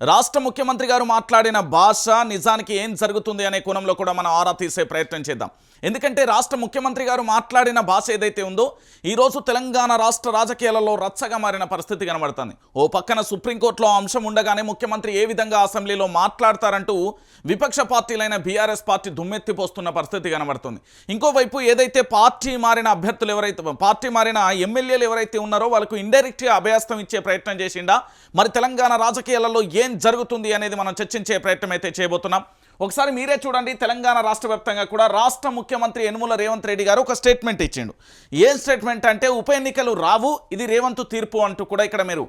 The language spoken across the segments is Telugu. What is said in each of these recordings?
రాష్ట్ర ముఖ్యమంత్రి గారు మాట్లాడిన భాష నిజానికి ఏం జరుగుతుంది అనే కోణంలో కూడా మనం ఆరా తీసే ప్రయత్నం చేద్దాం. ఎందుకంటే రాష్ట్ర ముఖ్యమంత్రి గారు మాట్లాడిన భాష ఏదైతే ఉందో ఈరోజు తెలంగాణ రాష్ట్ర రాజకీయాలలో రచ్చగా మారిన పరిస్థితి కనబడుతుంది. ఓ పక్కన సుప్రీంకోర్టులో అంశం ఉండగానే ముఖ్యమంత్రి ఏ విధంగా అసెంబ్లీలో మాట్లాడతారంటూ విపక్ష పార్టీలైన బీఆర్ఎస్ పార్టీ దుమ్మెత్తిపోస్తున్న పరిస్థితి కనబడుతుంది. ఇంకోవైపు ఏదైతే పార్టీ మారిన అభ్యర్థులు ఎవరైతే పార్టీ మారిన ఎమ్మెల్యేలు ఎవరైతే ఉన్నారో వాళ్ళకు ఇండైరెక్ట్గా అభ్యాస్తం ఇచ్చే ప్రయత్నం చేసిండా. మరి తెలంగాణ రాజకీయాలలో ఏ జరుగుతుంది అనేది మనం చర్చించే ప్రయత్నం అయితే చేయబోతున్నాం. ఒకసారి మీరే చూడండి తెలంగాణ రాష్ట్ర వ్యాప్తంగా కూడా రాష్ట్ర ముఖ్యమంత్రి యనుమల రేవంత్ రెడ్డి గారు ఒక స్టేట్మెంట్ ఇచ్చిండు. ఏం స్టేట్మెంట్ అంటే ఉప ఎన్నికలు రావు ఇది రేవంత్ తీర్పు అంటూ కూడా ఇక్కడ మీరు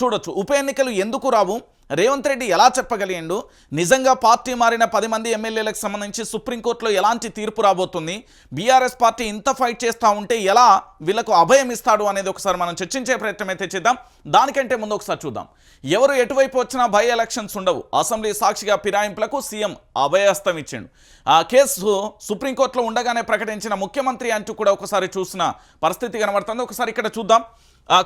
చూడొచ్చు. ఉప ఎన్నికలు ఎందుకు రావు? రేవంత్ రెడ్డి ఎలా చెప్పగలిగిండు? నిజంగా పార్టీ మారిన పది మంది ఎమ్మెల్యేలకు సంబంధించి సుప్రీంకోర్టులో ఎలాంటి తీర్పు రాబోతుంది? బీఆర్ఎస్ పార్టీ ఇంత ఫైట్ చేస్తూ ఉంటే ఎలా వీళ్ళకు అభయం ఇస్తాడు అనేది ఒకసారి మనం చర్చించే ప్రయత్నం అయితే చేద్దాం. దానికంటే ముందు ఒకసారి చూద్దాం. ఎవరు ఎటువైపు వచ్చినా బై ఎలక్షన్స్ ఉండవు. అసెంబ్లీ సాక్షిగా ఫిరాయింపులకు సీఎం అభయహస్తం ఇచ్చిండు. ఆ కేసు సుప్రీంకోర్టులో ఉండగానే ప్రకటించిన ముఖ్యమంత్రి అంటూ కూడా ఒకసారి చూసిన పరిస్థితి కనబడుతుంది. ఒకసారి ఇక్కడ చూద్దాం.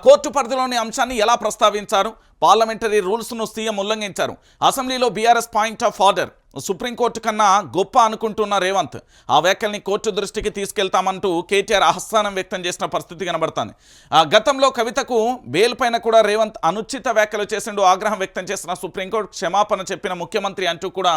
కోర్టు పరిధిలోని అంశాన్ని ఎలా ప్రస్తావించారు? పార్లమెంటరీ రూల్స్ను సీఎం ఉల్లంఘించారు. అసెంబ్లీలో BRS point of order. Supreme court కన్నా గొప్ప అనుకుంటున్న రేవంత్. ఆ వ్యాఖ్యల్ని కోర్టు దృష్టికి తీసుకెళ్తామంటూ కేటీఆర్ అహస్థానం వ్యక్తం చేసిన పరిస్థితి కనబడుతుంది. ఆ గతంలో కవితకు బెయిల్ పైన కూడా రేవంత్ అనుచిత వ్యాఖ్యలు చేసిండు ఆగ్రహం వ్యక్తం చేసిన సుప్రీంకోర్టు క్షమాపణ చెప్పిన ముఖ్యమంత్రి అంటూ కూడా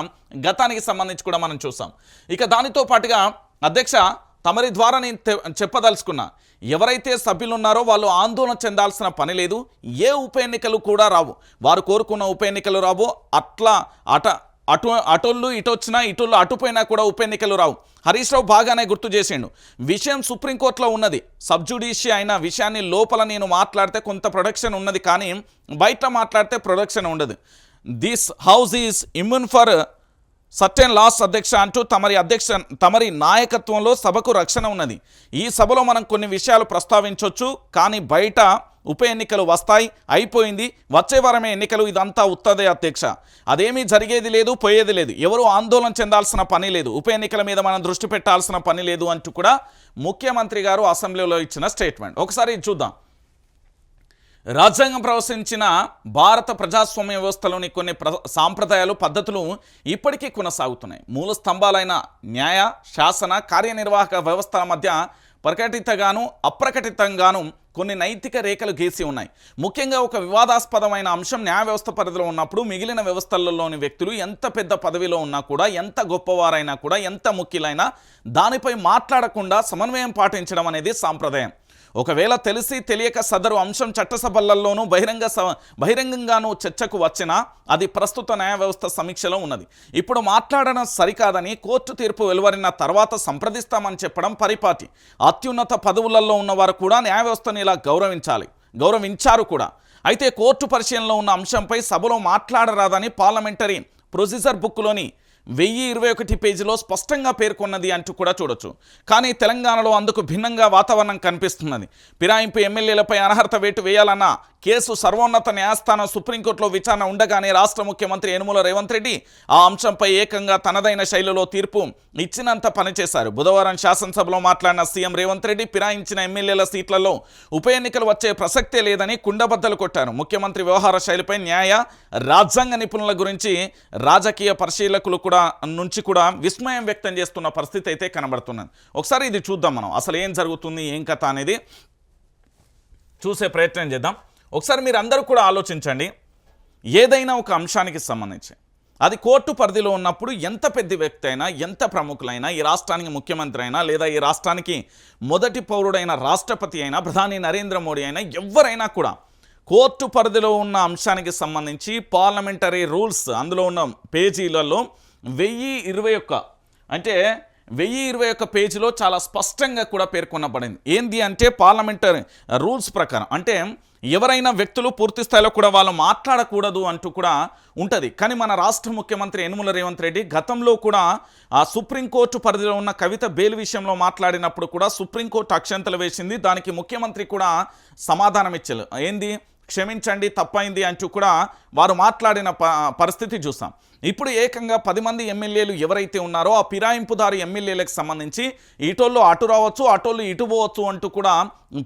గతానికి సంబంధించి కూడా మనం చూసాం. ఇక దానితో పాటుగా అధ్యక్ష తమరి ద్వారా నేను తె- చెప్పదలుచుకున్నా. ఎవరైతే సభ్యులు ఉన్నారో వాళ్ళు ఆందోళన చెందాల్సిన పని లేదు. ఏ ఉప ఎన్నికలు కూడా రావు. వారు కోరుకున్న ఉప ఎన్నికలు రావు. అట్లా అట అటు అటోళ్ళు ఇటు వచ్చినా ఇటోళ్ళు అటుపోయినా కూడా ఉప ఎన్నికలు రావు. హరీష్ రావు బాగానే గుర్తు చేసిండు. విషయం సుప్రీంకోర్టులో ఉన్నది. సబ్జుడిషియా అయిన విషయాన్ని లోపల నేను మాట్లాడితే కొంత ప్రొడక్షన్ ఉన్నది కానీ బయట మాట్లాడితే ప్రొడక్షన్ ఉండదు. This house is immune for certain laws అధ్యక్ష అంటూ తమరి అధ్యక్ష తమరి నాయకత్వంలో సభకు రక్షణ ఉన్నది. ఈ సభలో మనం కొన్ని విషయాలు ప్రస్తావించవచ్చు కానీ బయట ఉప ఎన్నికలు వస్తాయి అయిపోయింది. వచ్చే వారమే ఎన్నికలు ఇదంతా ఉత్తదే అధ్యక్ష. అదేమీ జరిగేది లేదు పోయేది లేదు. ఎవరు ఆందోళన చెందాల్సిన పని లేదు. ఉప ఎన్నికల మీద మనం దృష్టి పెట్టాల్సిన పని లేదు అంటూ కూడా ముఖ్యమంత్రి గారు అసెంబ్లీలో ఇచ్చిన స్టేట్మెంట్. ఒకసారి చూద్దాం. రాజ్యాంగం ప్రవశించిన భారత ప్రజాస్వామ్య వ్యవస్థలోని కొన్ని ప్ర సాంప్రదాయాలు పద్ధతులు ఇప్పటికీ కొనసాగుతున్నాయి. మూల స్తంభాలైన న్యాయ శాసన కార్యనిర్వాహక వ్యవస్థల మధ్య ప్రకటితగాను అప్రకటితంగాను కొన్ని నైతిక రేఖలు గీసి ఉన్నాయి. ముఖ్యంగా ఒక వివాదాస్పదమైన అంశం న్యాయ వ్యవస్థ పరిధిలో ఉన్నప్పుడు మిగిలిన వ్యవస్థలలోని వ్యక్తులు ఎంత పెద్ద పదవిలో ఉన్నా కూడా ఎంత గొప్పవారైనా కూడా ఎంత ముఖ్యులైనా దానిపై మాట్లాడకుండా సమన్వయం పాటించడం అనేది సాంప్రదాయం. ఒకవేళ తెలిసి తెలియక సదరు అంశం చట్టసభలలోనూ బహిరంగ స బహిరంగంగానూ చర్చకు వచ్చినా అది ప్రస్తుత న్యాయ వ్యవస్థ సమీక్షలో ఉన్నది. ఇప్పుడు మాట్లాడడం సరికాదని కోర్టు తీర్పు వెలువరిన తర్వాత సంప్రదిస్తామని చెప్పడం పరిపాటి. అత్యున్నత పదవులలో ఉన్నవారు కూడా న్యాయ వ్యవస్థను ఇలా గౌరవించాలి. గౌరవించారు కూడా. అయితే కోర్టు పరిశీలనలో ఉన్న అంశంపై సభలో మాట్లాడరాదని పార్లమెంటరీ ప్రొసీజర్ బుక్లోని వెయ్యి ఇరవై ఒకటి పేజీలో స్పష్టంగా పేర్కొన్నది అంటూ కూడా చూడొచ్చు. కానీ తెలంగాణలో అందుకు భిన్నంగా వాతావరణం కనిపిస్తున్నది. ఫిరాయింపు ఎమ్మెల్యేలపై అనర్హత వేటు వేయాలన్న కేసు సర్వోన్నత న్యాయస్థానం సుప్రీంకోర్టులో విచారణ ఉండగానే రాష్ట్ర ముఖ్యమంత్రి యనుమల రేవంత్ రెడ్డి ఆ అంశంపై ఏకంగా తనదైన శైలిలో తీర్పు ఇచ్చినంత పనిచేశారు. బుధవారం శాసనసభలో మాట్లాడిన సీఎం రేవంత్ రెడ్డి ఫిరాయించిన ఎమ్మెల్యేల సీట్లలో ఉప ఎన్నికలు వచ్చే ప్రసక్తే లేదని కుండబద్దలు కొట్టారు. ముఖ్యమంత్రి వ్యవహార శైలిపై న్యాయ రాజ్యాంగ నిపుణుల గురించి రాజకీయ పరిశీలకులు కూడా నుంచి కూడా విస్మయం వ్యక్తం చేస్తున్న పరిస్థితి అయితే కనబడుతున్నది. ఒకసారి ఇది చూద్దాం మనం. అసలు ఏం జరుగుతుంది ఏం కథ అనేది చూసే ప్రయత్నం చేద్దాం. ఒకసారి మీరు అందరూ కూడా ఆలోచించండి. ఏదైనా ఒక అంశానికి సంబంధించి. అది కోర్టు పరిధిలో ఉన్నప్పుడు ఎంత పెద్ద వ్యక్తి అయినా ఎంత ప్రముఖులైనా ఈ రాష్ట్రానికి ముఖ్యమంత్రి అయినా లేదా ఈ రాష్ట్రానికి మొదటి పౌరుడైన రాష్ట్రపతి అయినా ప్రధాని నరేంద్ర మోడీ అయినా ఎవరైనా కూడా కోర్టు పరిధిలో ఉన్న అంశానికి సంబంధించి పార్లమెంటరీ రూల్స్ అందులో ఉన్న పేజీలలో వెయ్యి ఇరవై ఒక్క అంటే వెయ్యి ఇరవై ఒక్క పేజీలో చాలా స్పష్టంగా కూడా పేర్కొనబడింది. ఏంది అంటే పార్లమెంటరీ రూల్స్ ప్రకారం అంటే ఎవరైనా వ్యక్తులు పూర్తి స్థాయిలో కూడా వాళ్ళు మాట్లాడకూడదు అంటూ కూడా ఉంటుంది. కానీ మన రాష్ట్ర ముఖ్యమంత్రి యనుమల రేవంత్ రెడ్డి గతంలో కూడా ఆ సుప్రీంకోర్టు పరిధిలో ఉన్న కవిత బెయిల్ విషయంలో మాట్లాడినప్పుడు కూడా సుప్రీంకోర్టు అక్షంతలు వేసింది. దానికి ముఖ్యమంత్రి కూడా సమాధానం ఇచ్చారు. ఏంది? క్షమించండి తప్పైంది అంటూ కూడా వారు మాట్లాడిన ప పరిస్థితి చూసాం. ఇప్పుడు ఏకంగా పది మంది ఎమ్మెల్యేలు ఎవరైతే ఉన్నారో ఆ పిరాయింపుదారు ఎమ్మెల్యేలకు సంబంధించి ఇటోళ్ళు అటు రావచ్చు అటోళ్ళు ఇటు పోవచ్చు అంటూ కూడా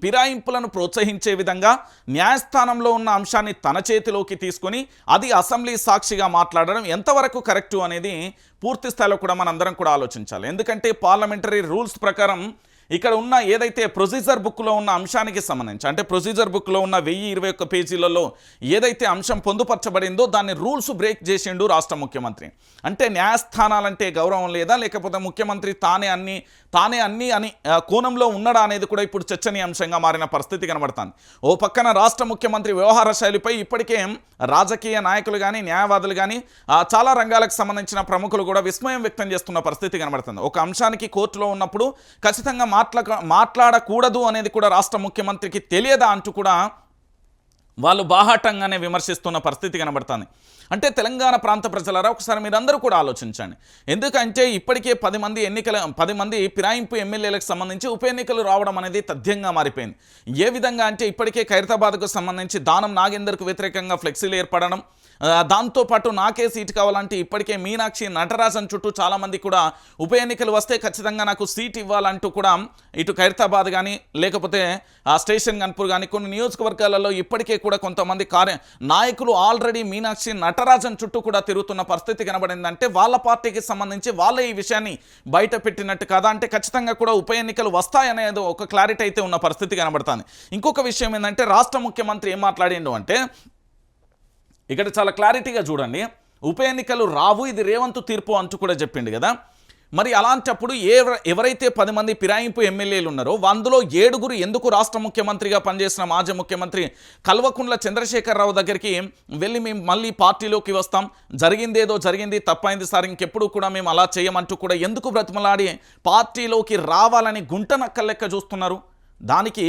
పిరాయింపులను ప్రోత్సహించే విధంగా న్యాయస్థానంలో ఉన్న అంశాన్ని తన చేతిలోకి తీసుకొని అది అసెంబ్లీ సాక్షిగా మాట్లాడడం ఎంతవరకు కరెక్టు అనేది పూర్తి స్థాయిలో కూడా మనందరం కూడా ఆలోచించాలి. ఎందుకంటే పార్లమెంటరీ రూల్స్ ప్రకారం ఇక్కడ ఉన్న ఏదైతే ప్రొసీజర్ బుక్లో ఉన్న అంశానికి సంబంధించి అంటే ప్రొసీజర్ బుక్లో ఉన్న వెయ్యి ఇరవై ఒక్క పేజీలలో ఏదైతే అంశం పొందుపరచబడిందో దాన్ని రూల్స్ బ్రేక్ చేసిండు రాష్ట్ర ముఖ్యమంత్రి. అంటే న్యాయస్థానాలంటే గౌరవం లేదా లేకపోతే ముఖ్యమంత్రి తానే అన్ని తానే అన్ని అని కోణంలో ఉన్నడా అనేది కూడా ఇప్పుడు చర్చనీయాంశంగా మారిన పరిస్థితి కనబడుతుంది. ఓ పక్కన రాష్ట్ర ముఖ్యమంత్రి వ్యవహార శైలిపై ఇప్పటికే రాజకీయ నాయకులు కానీ న్యాయవాదులు కానీ చాలా రంగాలకు సంబంధించిన ప్రముఖులు కూడా విస్మయం వ్యక్తం చేస్తున్న పరిస్థితి కనబడుతుంది. ఒక అంశానికి కోర్టులో ఉన్నప్పుడు ఖచ్చితంగా మాట్లా మాట్లాడకూడదు అనేది కూడా రాష్ట్ర ముఖ్యమంత్రికి తెలియదా అంటూ కూడా వాళ్ళు బాహాటంగానే విమర్శిస్తున్న పరిస్థితి కనబడుతుంది. అంటే తెలంగాణ ప్రాంత ప్రజలారా ఒకసారి మీరందరూ కూడా ఆలోచించండి. ఎందుకంటే ఇప్పటికే పది మంది ఎన్నికల పది మంది పిరాయింపు ఎమ్మెల్యేలకు సంబంధించి ఉప ఎన్నికలు రావడం అనేది తథ్యంగా మారిపోయింది. ఏ విధంగా అంటే ఇప్పటికే ఖైరతాబాద్కు సంబంధించి దానం నాగేందర్కు వ్యతిరేకంగా ఫ్లెక్సీలు ఏర్పడడం దాంతోపాటు నాకే సీటు కావాలంటే ఇప్పటికే మీనాక్షి నటరాజన్ చుట్టూ చాలామంది కూడా ఉప ఎన్నికలు వస్తే ఖచ్చితంగా నాకు సీట్ ఇవ్వాలంటూ కూడా ఇటు ఖైరతాబాద్ కానీ లేకపోతే స్టేషన్ గన్పూర్ కానీ కొన్ని నియోజకవర్గాలలో ఇప్పటికే కూడా కొంతమంది కార్య నాయకులు ఆల్రెడీ మీనాక్షి నటరాజన్ చుట్టూ కూడా తిరుగుతున్న పరిస్థితి కనబడిందంటే వాళ్ళ పార్టీకి సంబంధించి వాళ్ళే ఈ విషయాన్ని బయట పెట్టినట్టు కదా? అంటే ఖచ్చితంగా కూడా ఉప ఎన్నికలు వస్తాయనేది ఒక క్లారిటీ అయితే ఉన్న పరిస్థితి కనబడుతుంది. ఇంకొక విషయం ఏంటంటే రాష్ట్ర ముఖ్యమంత్రి ఏం మాట్లాడిండు అంటే ఇక్కడ చాలా క్లారిటీగా చూడండి. ఉప ఎన్నికలు రావు ఇది రేవంత్ తీర్పు అంటూ కూడా చెప్పిండు కదా. మరి అలాంటప్పుడు ఏ ఎవరైతే పది మంది పిరాయింపు ఎమ్మెల్యేలు ఉన్నారో అందులో ఏడుగురు ఎందుకు రాష్ట్ర ముఖ్యమంత్రిగా పనిచేసిన మాజీ ముఖ్యమంత్రి కల్వకుంట్ల చంద్రశేఖరరావు దగ్గరికి వెళ్ళి మేము మళ్ళీ పార్టీలోకి వస్తాం జరిగిందేదో జరిగింది తప్పైంది సార్ ఇంకెప్పుడు కూడా మేము అలా చేయమంటూ కూడా ఎందుకు బ్రతిమలాడి పార్టీలోకి రావాలని గుంట నక్కలెక్క చూస్తున్నారు. దానికి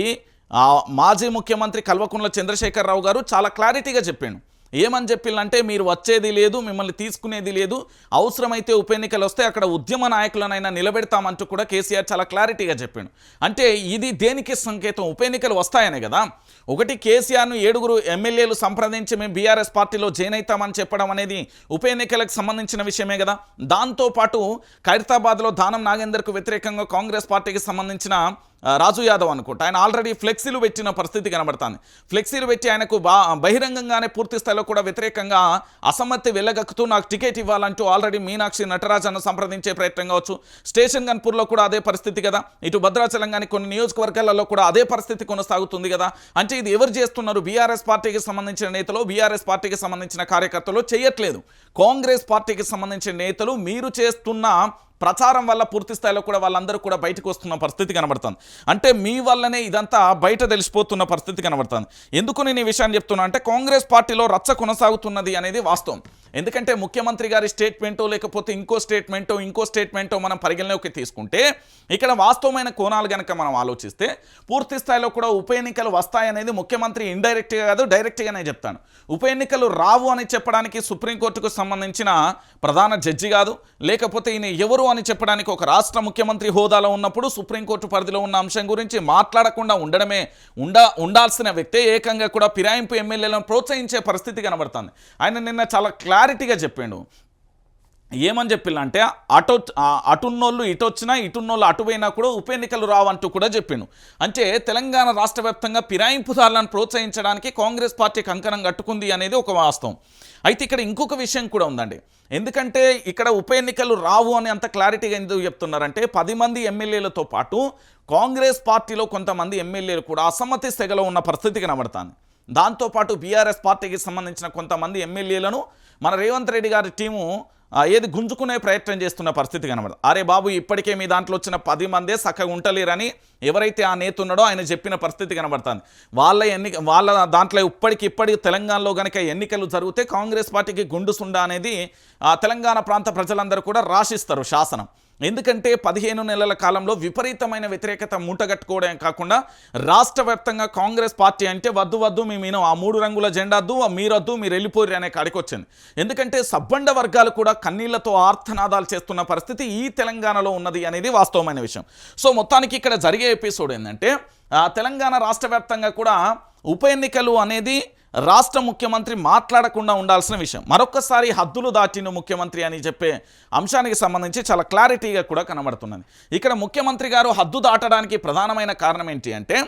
మాజీ ముఖ్యమంత్రి కల్వకుంట్ల చంద్రశేఖరరావు గారు చాలా క్లారిటీగా చెప్పాడు. ఏమని చెప్పిందంటే మీరు వచ్చేది లేదు మిమ్మల్ని తీసుకునేది లేదు అవసరమైతే ఉప ఎన్నికలు వస్తే అక్కడ ఉద్యమ నాయకులనైనా నిలబెడతామంటూ కూడా కేసీఆర్ చాలా క్లారిటీగా చెప్పాడు. అంటే ఇది దేనికి సంకేతం? ఉప ఎన్నికలు వస్తాయనే కదా. ఒకటి కేసీఆర్ను ఏడుగురు ఎమ్మెల్యేలు సంప్రదించి మేము బీఆర్ఎస్ పార్టీలో జాయిన్ అవుతామని చెప్పడం అనేది ఉప ఎన్నికలకు సంబంధించిన విషయమే కదా. దాంతోపాటు ఖైరతాబాద్లో దానం నాగేందర్కు వ్యతిరేకంగా కాంగ్రెస్ పార్టీకి సంబంధించిన రాజు యాదవ్ అనుకుంటా. ఆయన ఆల్రెడీ ఫ్లెక్సీలు పెట్టిన పరిస్థితి కనబడుతుంది. ఫ్లెక్సీలు పెట్టి ఆయనకు బా బహిరంగంగానే పూర్తి స్థాయిలో కూడా వ్యతిరేకంగా అసమ్మతి వెళ్ళగక్కుతూ నాకు టికెట్ ఇవ్వాలంటూ ఆల్రెడీ మీనాక్షి నటరాజన్ను సంప్రదించే ప్రయత్నం కావచ్చు. స్టేషన్ గన్పూర్లో కూడా అదే పరిస్థితి కదా. ఇటు భద్రాచలం కానీ కొన్ని నియోజకవర్గాలలో కూడా అదే పరిస్థితి కొనసాగుతుంది కదా. అంటే ఇది ఎవరు చేస్తున్నారు? బీఆర్ఎస్ పార్టీకి సంబంధించిన నేతలు బీఆర్ఎస్ పార్టీకి సంబంధించిన కార్యకర్తలు చేయట్లేదు. కాంగ్రెస్ పార్టీకి సంబంధించిన నేతలు మీరు చేస్తున్న ప్రచారం వల్ల పూర్తి స్థాయిలో కూడా వాళ్ళందరూ కూడా బయటకు వస్తున్న పరిస్థితి కనబడుతుంది. అంటే మీ వల్లనే ఇదంతా బయట తెలిసిపోతున్న పరిస్థితి కనబడుతుంది. ఎందుకు నేను ఈ విషయాన్ని చెప్తున్నా అంటే కాంగ్రెస్ పార్టీలో రచ్చ కొనసాగుతున్నది అనేది వాస్తవం. ఎందుకంటే ముఖ్యమంత్రి గారి స్టేట్మెంటో లేకపోతే ఇంకో స్టేట్మెంటో ఇంకో స్టేట్మెంటో మనం పరిగణలోకి తీసుకుంటే ఇక్కడ వాస్తవమైన కోణాలు కనుక మనం ఆలోచిస్తే పూర్తి స్థాయిలో కూడా ఉప ఎన్నికలు వస్తాయనేది ముఖ్యమంత్రి ఇండైరెక్ట్గా కాదు డైరెక్ట్గానే చెప్తాను. ఉప ఎన్నికలు రావు అని చెప్పడానికి సుప్రీంకోర్టుకు సంబంధించిన ప్రధాన జడ్జి కాదు లేకపోతే ఈయన ఎవరు అని చెప్పడానికి ఒక రాష్ట్ర ముఖ్యమంత్రి హోదాలో ఉన్నప్పుడు సుప్రీంకోర్టు పరిధిలో ఉన్న అంశం గురించి మాట్లాడకుండా ఉండడమే ఉండ ఉండాల్సిన వ్యక్తే ఏకంగా కూడా ఫిరాయింపు ఎమ్మెల్యేలను ప్రోత్సహించే పరిస్థితి కనబడుతుంది. ఆయన నిన్న చాలా క్లా క్లారిటీగా చెప్పిండు. ఏమని చెప్పిందంటే అటు అటున్నోళ్ళు ఇటు వచ్చినా ఇటున్నోళ్ళు అటు పోయినా కూడా ఉప ఎన్నికలు రావంటూ కూడా చెప్పిండు అంటే తెలంగాణ రాష్ట్ర వ్యాప్తంగా ఫిరాయింపుదారులను ప్రోత్సహించడానికి కాంగ్రెస్ పార్టీ కంకణం కట్టుకుంది అనేది ఒక వాస్తవం. అయితే ఇక్కడ ఇంకొక విషయం కూడా ఉందండి. ఎందుకంటే ఇక్కడ ఉప ఎన్నికలు రావు అని అంత క్లారిటీగా ఎందుకు చెప్తున్నారంటే పది మంది ఎమ్మెల్యేలతో పాటు కాంగ్రెస్ పార్టీలో కొంతమంది ఎమ్మెల్యేలు కూడా అసమ్మతి సెగలో ఉన్న పరిస్థితి కనబడుతుంది. దాంతోపాటు బీఆర్ఎస్ పార్టీకి సంబంధించిన కొంతమంది ఎమ్మెల్యేలను మన రేవంత్ రెడ్డి గారి టీము ఏది గుంజుకునే ప్రయత్నం చేస్తున్న పరిస్థితి కనబడదు. అరే బాబు ఇప్పటికే మీ దాంట్లో వచ్చిన పది మందే చక్కగా ఉంటలేరని ఎవరైతే ఆ నేత ఉన్నాడో ఆయన చెప్పిన పరిస్థితి కనబడుతుంది. వాళ్ళ ఎన్నిక వాళ్ళ దాంట్లో ఇప్పటికి ఇప్పటికి తెలంగాణలో కనుక ఎన్నికలు జరిగితే కాంగ్రెస్ పార్టీకి గుండుసుండ అనేది ఆ తెలంగాణ ప్రాంత ప్రజలందరూ కూడా రాసిస్తారు శాసనం. ఎందుకంటే పదిహేను నెలల కాలంలో విపరీతమైన వ్యతిరేకత మూటగట్టుకోవడం కాకుండా రాష్ట్ర వ్యాప్తంగా కాంగ్రెస్ పార్టీ అంటే వద్దు వద్దు మేము ఆ మూడు రంగుల జెండా వద్దు మీరొద్దు మీరు వెళ్ళిపోరు అనే కాడికి వచ్చింది ఎందుకంటే సబ్బండ వర్గాలు కూడా కన్నీళ్ళతో ఆర్థనాదాలు చేస్తున్న పరిస్థితి ఈ తెలంగాణలో ఉన్నది అనేది వాస్తవమైన విషయం. సో మొత్తానికి ఇక్కడ జరిగే ఎపిసోడ్ ఏంటంటే ఆ, తెలంగాణ రాష్ట్ర కూడా ఉప ఎన్నికలు అనేది రాష్ట్ర ముఖ్యమంత్రి మాట్లాడకుండా ఉండాల్సిన విషయం. మరొకసారి హద్దులు దాటిన ముఖ్యమంత్రి అని చెప్పే అంశానికి సంబంధించి చాలా క్లారిటీగా కూడా కనబడుతున్నది. ఇక్కడ ముఖ్యమంత్రి గారు హద్దు దాటడానికి ప్రధానమైన కారణం ఏంటి అంటే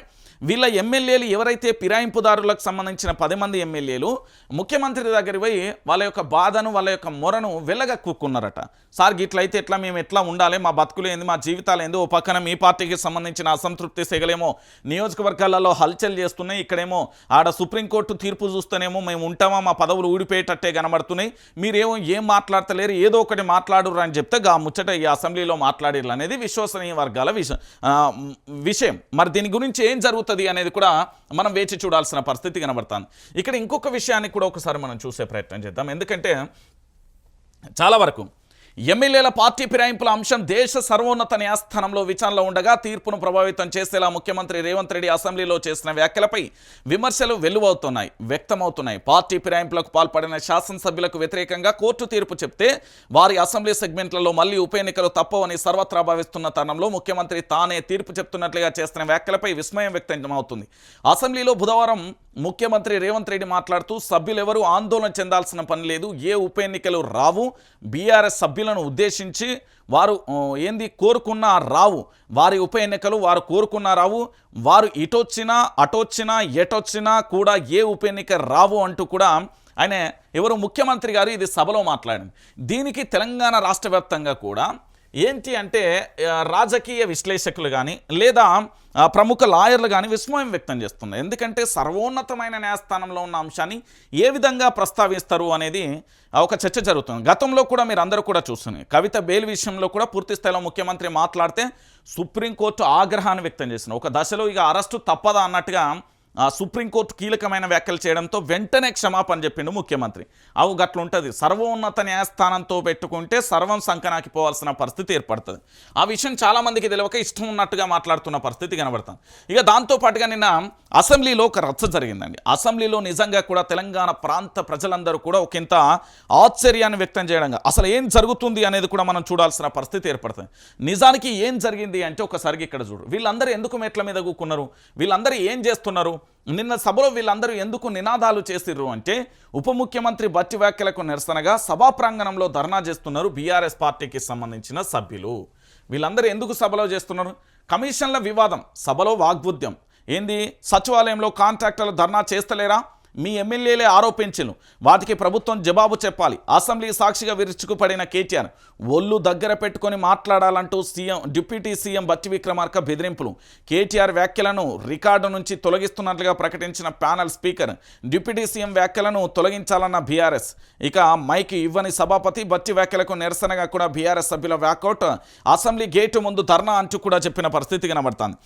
వీళ్ళ ఎమ్మెల్యేలు ఎవరైతే ఫిరాయింపుదారులకు సంబంధించిన పది మంది ఎమ్మెల్యేలు ముఖ్యమంత్రి దగ్గర పోయి వాళ్ళ యొక్క బాధను వాళ్ళ యొక్క మొరను వెళ్ళగక్కున్నారట సార్ గిట్లయితే ఎట్లా? మేము ఎట్లా ఉండాలి? మా బతుకులు ఏంది? మా జీవితాలు ఏంది? ఓ పక్కన మీ పార్టీకి సంబంధించిన అసంతృప్తి సెగలేమో నియోజకవర్గాలలో హల్చల్ చేస్తున్నాయి. ఇక్కడేమో ఆడ సుప్రీంకోర్టు తీర్పు చూస్తేనేమో మేము ఉంటామా? మా పదవులు ఊడిపోయేటట్టే కనబడుతున్నాయి. మీరేమో ఏం మాట్లాడతలేరు? ఏదో ఒకటి మాట్లాడరు అని చెప్తే గా ముచ్చట ఈ అసెంబ్లీలో మాట్లాడేరు అనేది విశ్వసనీయ వర్గాల విషయం విషయం. మరి దీని గురించి ఏం జరుగుతుంది? అనేది కూడా మనం వేచి చూడాల్సిన పరిస్థితి కనబడుతుంది. ఇక్కడ ఇంకొక విషయాన్ని కూడా ఒకసారి మనం చూసే ప్రయత్నం చేద్దాం. ఎందుకంటే చాలా వరకు ఎమ్మెల్యేల పార్టీ ఫిరాయింపుల అంశం దేశ సర్వోన్నత న్యాయస్థానంలో విచారణలో ఉండగా తీర్పును ప్రభావితం చేసేలా ముఖ్యమంత్రి రేవంత్ రెడ్డి అసెంబ్లీలో చేసిన వ్యాఖ్యలపై విమర్శలు వెల్లువవుతున్నాయి వ్యక్తమవుతున్నాయి. పార్టీ ఫిరాయింపులకు పాల్పడిన శాసనసభ్యులకు వ్యతిరేకంగా కోర్టు తీర్పు చెప్తే వారి అసెంబ్లీ సెగ్మెంట్లలో మళ్ళీ ఉప ఎన్నికలు తప్పవని సర్వత్రా భావిస్తున్న తరుణంలో ముఖ్యమంత్రి తానే తీర్పు చెప్తున్నట్లుగా చేస్తున్న వ్యాఖ్యలపై విస్మయం వ్యక్తమవుతుంది. అసెంబ్లీలో బుధవారం ముఖ్యమంత్రి రేవంత్ రెడ్డి మాట్లాడుతూ సభ్యులెవరూ ఆందోళన చెందాల్సిన పని లేదు. ఏ ఉప ఎన్నికలు రావు. బీఆర్ఎస్ సభ్యులు సభ్యులను ఉద్దేశించి వారు ఏంది కోరుకున్న రావు. వారి ఉప ఎన్నికలు వారు కోరుకున్న రావు. వారు ఇటొచ్చినా అటొచ్చినా ఎటొచ్చినా కూడా ఏ ఉప ఎన్నిక రావు అంటూ కూడా ఆయన ఎవరు ముఖ్యమంత్రి గారు ఇది సభలో మాట్లాడింది దీనికి తెలంగాణ రాష్ట్ర వ్యాప్తంగా కూడా ఏంటి అంటే రాజకీయ విశ్లేషకులు కానీ లేదా ప్రముఖ లాయర్లు కానీ విస్మయం వ్యక్తం చేస్తున్నారు ఎందుకంటే సర్వోన్నతమైన న్యాయస్థానంలో ఉన్న అంశాన్ని ఏ విధంగా ప్రస్తావిస్తారు అనేది ఒక చర్చ జరుగుతుంది. గతంలో కూడా మీరు అందరూ కూడా చూస్తున్నారు. కవిత బెయిల్ విషయంలో కూడా పూర్తి స్థాయిలో ముఖ్యమంత్రి మాట్లాడితే సుప్రీంకోర్టు ఆగ్రహాన్ని వ్యక్తం చేసిన ఒక దశలో ఇక అరెస్టు తప్పదా అన్నట్టుగా సుప్రీంకోర్టు కీలకమైన వ్యాఖ్యలు చేయడంతో వెంటనే క్షమాపణ చెప్పిండు ముఖ్యమంత్రి. అవు గట్లుంటుంది సర్వోన్నత న్యాయస్థానంతో పెట్టుకుంటే సర్వం సంకనాకి పోవాల్సిన పరిస్థితి ఏర్పడుతుంది. ఆ విషయం చాలామందికి తెలియక ఇష్టం ఉన్నట్టుగా మాట్లాడుతున్న పరిస్థితి కనబడుతుంది. ఇక దాంతోపాటుగా నిన్న అసెంబ్లీలో ఒక రచ్చ జరిగిందండి. అసెంబ్లీలో నిజంగా కూడా తెలంగాణ ప్రాంత ప్రజలందరూ కూడా ఒకంత ఆశ్చర్యాన్ని వ్యక్తం చేయడంగా అసలు ఏం జరుగుతుంది అనేది కూడా మనం చూడాల్సిన పరిస్థితి ఏర్పడుతుంది. నిజానికి ఏం జరిగింది అంటే ఒకసారి ఇక్కడ చూడు. వీళ్ళందరూ ఎందుకు మెట్ల మీద కూకున్నారు? వీళ్ళందరూ ఏం చేస్తున్నారు? నిన్న సభలో వీళ్ళందరూ ఎందుకు నినాదాలు చేసిర్రు అంటే ఉప ముఖ్యమంత్రి బట్టి వ్యాఖ్యలకు నిరసనగా సభా ప్రాంగణంలో ధర్నా చేస్తున్నారు బీఆర్ఎస్ పార్టీకి సంబంధించిన సభ్యులు. వీళ్ళందరూ ఎందుకు సభలో చేస్తున్నారు? కమిషన్ల వివాదం సభలో వాగ్బుద్ధ్యం ఏంది? సచివాలయంలో కాంట్రాక్టర్లు ధర్నా చేస్తలేరా? మీ ఎమ్మెల్యేలే ఆరోపించను. వాటికి ప్రభుత్వం జవాబు చెప్పాలి. అసెంబ్లీ సాక్షిగా విరుచుకుపడిన కేటీఆర్ ఒళ్ళు దగ్గర పెట్టుకొని మాట్లాడాలంటూ సీఎం డిప్యూటీ సీఎం బట్టి విక్రమార్క బెదిరింపులు. కేటీఆర్ వ్యాఖ్యలను రికార్డు నుంచి తొలగిస్తున్నట్లుగా ప్రకటించిన ప్యానల్ స్పీకర్ డిప్యూటీ సీఎం వ్యాఖ్యలను తొలగించాలన్న బీఆర్ఎస్. ఇక మైక్ ఇవ్వని సభాపతి బట్టి వ్యాఖ్యలకు నిరసనగా కూడా బీఆర్ఎస్ సభ్యుల వ్యాకౌట్ అసెంబ్లీ గేటు ముందు ధర్నా అంటూ కూడా చెప్పిన పరిస్థితి కనబడుతుంది.